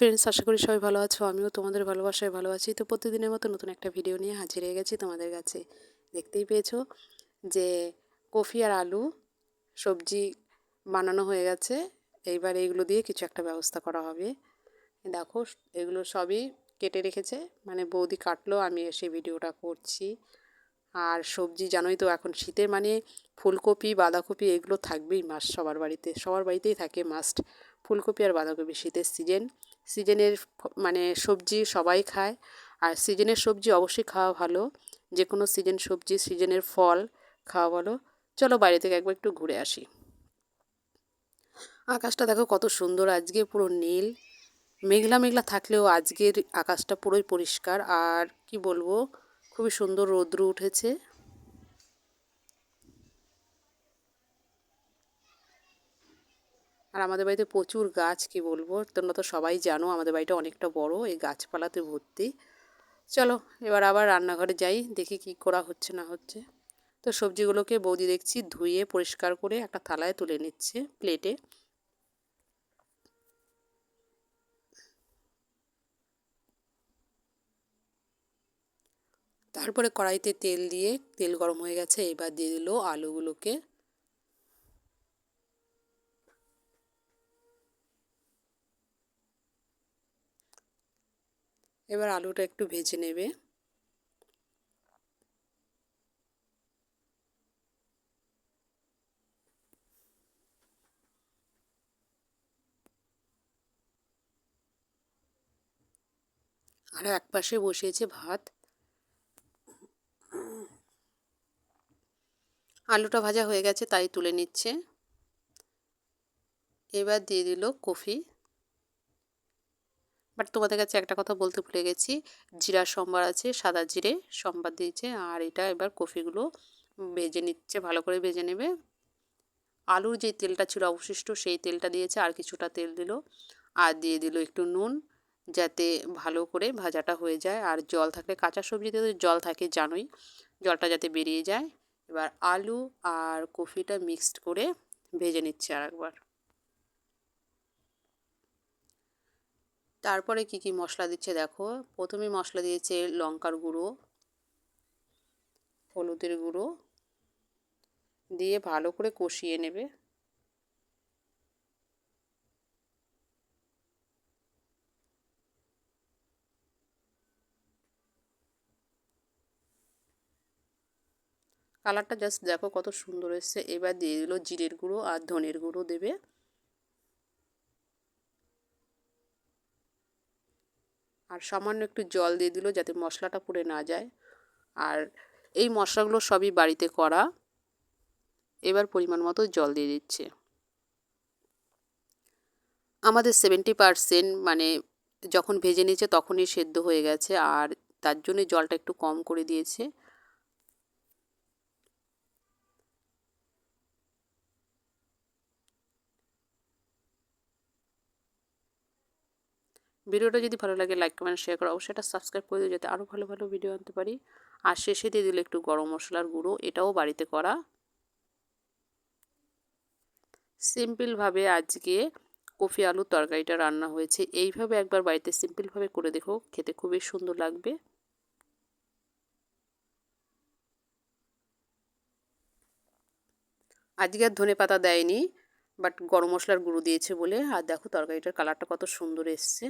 Friends আশা করি সবাই ভালো আছো। আমিও তোমাদের ভালোবাসায় ভালো আছি। তো প্রতিদিনের মতো নতুন একটা ভিডিও নিয়ে হাজির হয়ে গেছি তোমাদের কাছে। দেখতেই পেয়েছ যে কফি আর আলু সবজি বানানো হয়ে গেছে। এইবার এইগুলো দিয়ে কিছু একটা ব্যবস্থা করা হবে। দেখো, এগুলো সবই কেটে রেখেছে। মানে বৌদি কাটলো, আমি এসে ভিডিওটা করছি। আর সবজি জানোই তো, এখন শীতে মানে ফুলকপি, বাঁধাকপি, এগুলো থাকবেই মাস সবার বাড়িতে। সবার বাড়িতেই থাকে মাস্ট ফুলকপি আর বাঁধাকপি শীতের সিজন সিজনের মানে সবজি সবাই খায়। আর সিজনের সবজি অবশ্যই খাওয়া ভালো। যে কোনো সিজন সবজি, সিজনের ফল খাওয়া ভালো। চলো বাইরে থেকে একবার একটু ঘুরে আসি। আকাশটা দেখো কত সুন্দর, আজকে পুরো নীল। মেঘলা মেঘলা থাকলেও আজকের আকাশটা পুরোই পরিষ্কার। আর কি বলব, খুবই সুন্দর রৌদ্র উঠেছে। আর আমাদের বাড়িতে প্রচুর গাছ, কি বলব? তোমরা তো সবাই জানো আমাদের বাড়িটা অনেকটা বড়, এই গাছপালাতে ভর্তি। চলো, এবার আবার রান্নাঘরে যাই, দেখি কি করা হচ্ছে না হচ্ছে। তো সবজিগুলোকে বৌদি দেখছি ধুয়ে, পরিষ্কার করে একটা থালায় তুলে নিচ্ছে প্লেটে। তারপরে কড়াইতে তেল দিয়ে, তেল গরম হয়ে গেছে, এবার দিয়ে দিল আলুগুলোকে। এবার আলুটা একটু ভেজে নেবে। আর এক পাশে বসিয়েছে ভাত। আলুটা ভাজা হয়ে গেছে, তাই তুলে নিচ্ছে। এবার দিয়ে দিল কফি। বাট তোমাদের কাছে একটা কথা বলতে ভুলে গেছি। জিরা সম্বার আছে, সাদা জিরে সম্বার দিয়েছে, আর এটা এবার কফিগুলো ভেজে নিচ্ছে, ভালো করে ভেজে নেবে। আলুর যে তেলটা ছিল অবশিষ্ট, সেই তেলটা দিয়েছে, আর কিছুটা তেল দিল। আর দিয়ে দিল একটু নুন, যাতে ভালো করে ভাজাটা হয়ে যায়। আর জল থাকলে, কাঁচা সবজিতে তো জল থাকে, জানোই। জলটা যাতে বেরিয়ে যায়। এবার আলু আর কফিটা মিক্সড করে ভেজে নিচ্ছে আর একবার তারপরে কি কি মশলা দিচ্ছে দেখো। প্রথমে মশলা দিয়েছে লঙ্কার গুঁড়ো, হলুদের গুঁড়ো, দিয়ে ভালো করে কষিয়ে নেবে। কালারটা জাস্ট দেখো কত সুন্দর এসছে। এবার দিয়ে দিল জিরের গুঁড়ো আর ধনের গুঁড়ো দেবে। আর সামান্য একটু জল দিয়ে দিল যাতে মশলাটা পুড়ে না যায়। আর এই মশলাগুলো সবই বাড়িতে করা। এবার পরিমাণ মতো জল দিয়ে দিচ্ছে। আমাদের সেভেন্টি পারসেন্ট মানে যখন ভেজে নিয়েছে তখনই সেদ্ধ হয়ে গেছে আর তার জন্যে জলটা একটু কম করে দিয়েছে। ভিডিওটা যদি ভালো লাগে লাইক কমেন্ট শেয়ার করো। অবশ্যই এটা সাবস্ক্রাইব করে দিও যাতে আরও ভালো ভালো ভিডিও আনতে পারি। আর শেষে দিয়ে দিলে একটু গরম মশলার গুঁড়ো। এটাও বাড়িতে করা। সিম্পলভাবে আজকে কফি আলুর তরকারিটা রান্না হয়েছে। এইভাবে একবার বাড়িতে সিম্পলভাবে করে দেখো। খেতে খুবই সুন্দর লাগবে। আজকে আর ধনে পাতা দেয়নি বাট গরম মশলার গুঁড়ো দিয়েছে বলে। আর দেখো তরকারিটার কালারটা কত সুন্দর এসছে।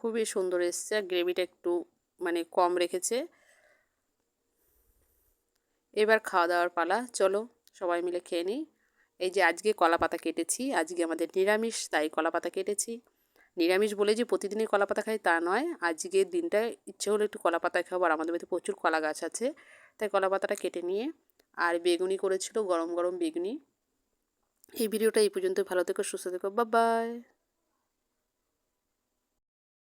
খুবই সুন্দর এসছে আর গ্রেভিটা একটু মানে কম রেখেছে। এবার খাওয়া দাওয়ার পালা, চলো সবাই মিলে খেয়ে নিই। এই যে আজকে কলা পাতা কেটেছি, আজকে আমাদের নিরামিষ, তাই কলা পাতা কেটেছি। নিরামিষ বলে যে প্রতিদিনই কলা পাতা খাই তা নয় আজকের দিনটা ইচ্ছে হলো একটু কলা পাতা খাব আর আমাদের বাড়িতে প্রচুর কলা গাছ আছে, তাই কলা পাতাটা কেটে নিয়ে আর বেগুনি করেছিল, গরম গরম বেগুনি। এই ভিডিওটা এই পর্যন্ত ভালো থেকো, সুস্থ থেকো বাই